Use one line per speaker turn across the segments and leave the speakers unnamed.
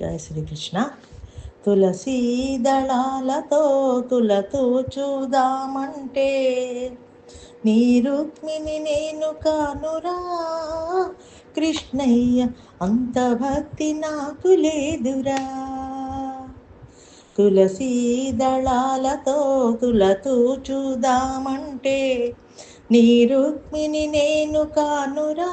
జయ శ్రీకృష్ణ. తులసీ దళాలతో తులతో చూదామంటే నీ రుక్మిణి నేను కానురా. కృష్ణయ్య అంత భక్తి నాకు లేదురా. తులసీ దళాలతో తులతో చూదామంటే నీ రుక్మిణి నేను కానురా.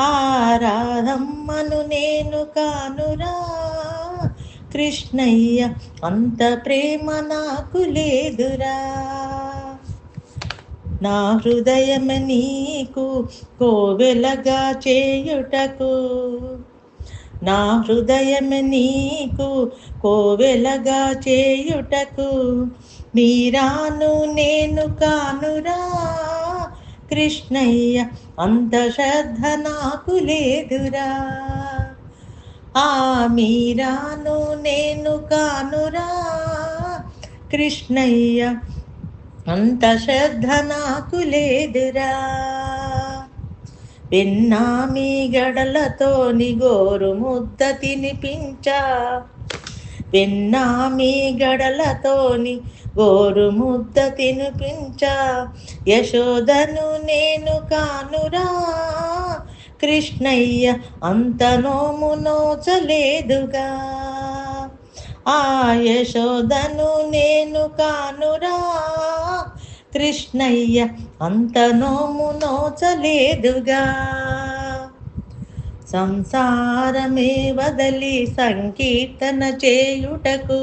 ఆరాధమ్మను నేను కానురా. కృష్ణయ్య అంత ప్రేమ నాకు లేదురా. నా హృదయం నీకు కోవెలగా చేయుటకు. నా హృదయం నీకు కోవెలగా చేయుటకు. మీరాను నేను కానురా. కృష్ణయ్య అంత శ్రద్ధ నాకు లేదురా. ఆ మీరాను నేను కానురా. కృష్ణయ్య అంత శ్రద్ధ నాకు లేదురా వెన్నామి గడలతో నిగోరు ముద్ద తినిపించా. వెన్నామి గడలతోని గోరు ముద్ద తినిపించా. యశోదను నేను కానురా. కృష్ణయ్య అంత నోము నోచలేదుగా. ఆ యశోదను నేను కానురా. కృష్ణయ్య అంత నోము నోచలేదుగా. సంసారమే వదలి సంకీర్తన చేయుటకు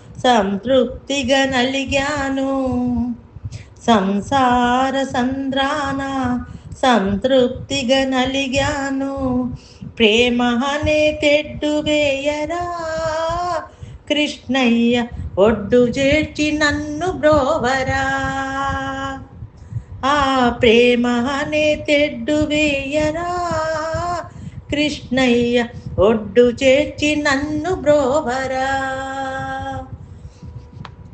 సంతృప్తిగా నలిగాను. సంసార సంద్రాన సంతృప్తిగా నలిగాను. ప్రేమ అనే తెడ్డు వేయరా? కృష్ణయ్య ఒడ్డు చేర్చి నన్ను బ్రోవరా? ఆ ప్రేమ అనే తెడ్డు వేయరా? కృష్ణయ్య ఒడ్డు చేర్చి నన్ను బ్రోవరా?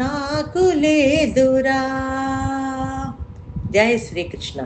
నాకు లేదురా. జై శ్రీకృష్ణ.